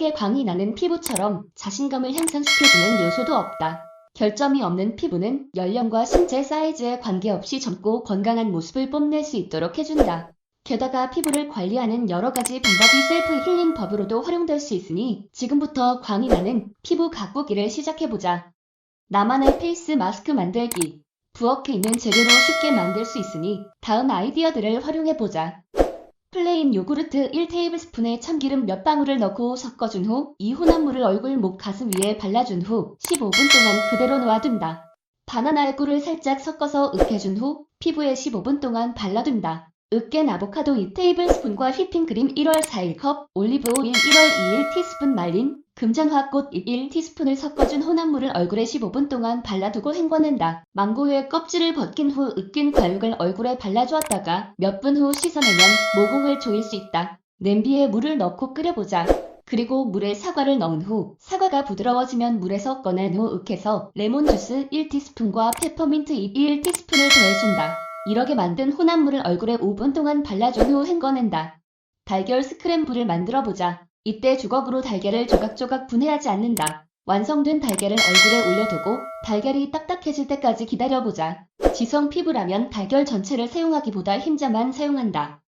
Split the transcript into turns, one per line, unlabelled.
부드럽게 광이 나는 피부처럼 자신감을 향상시켜주는 요소도 없다. 결점이 없는 피부는 연령과 신체 사이즈에 관계없이 젊고 건강한 모습을 뽐낼 수 있도록 해준다. 게다가 피부를 관리하는 여러 가지 방법이 셀프 힐링 법으로도 활용될 수 있으니 지금부터 광이 나는 피부 가꾸기를 시작해보자. 나만의 페이스 마스크 만들기. 부엌에 있는 재료로 쉽게 만들 수 있으니 다음 아이디어들을 활용해보자. 플레인 요구르트 1테이블스푼에 참기름 몇 방울을 넣고 섞어준 후 이 혼합물을 얼굴, 목, 가슴 위에 발라준 후 15분 동안 그대로 놓아둔다. 바나나의 꿀을 살짝 섞어서 으깨준 후 피부에 15분 동안 발라둔다. 으깬 아보카도 2테이블스푼과 휘핑 크림 1월 4일 컵, 올리브 오일 1월 2일 티스푼 말린 금장화꽃 1 티스푼을 섞어준 혼합물을 얼굴에 15분 동안 발라두고 헹궈낸다. 망고의 껍질을 벗긴 후 으깬 과육을 얼굴에 발라주었다가 몇 분 후 씻어내면 모공을 조일 수 있다. 냄비에 물을 넣고 끓여보자. 그리고 물에 사과를 넣은 후 사과가 부드러워지면 물에서 꺼낸 후 으깨서 레몬 주스 1티스푼과 페퍼민트 1티스푼을 더해준다. 이렇게 만든 혼합물을 얼굴에 5분 동안 발라준 후 헹궈낸다. 달걀 스크램블을 만들어보자. 이때 주걱으로 달걀을 조각조각 분해하지 않는다. 완성된 달걀을 얼굴에 올려두고 달걀이 딱딱해질 때까지 기다려보자. 지성 피부라면 달걀 전체를 사용하기보다 흰자만 사용한다.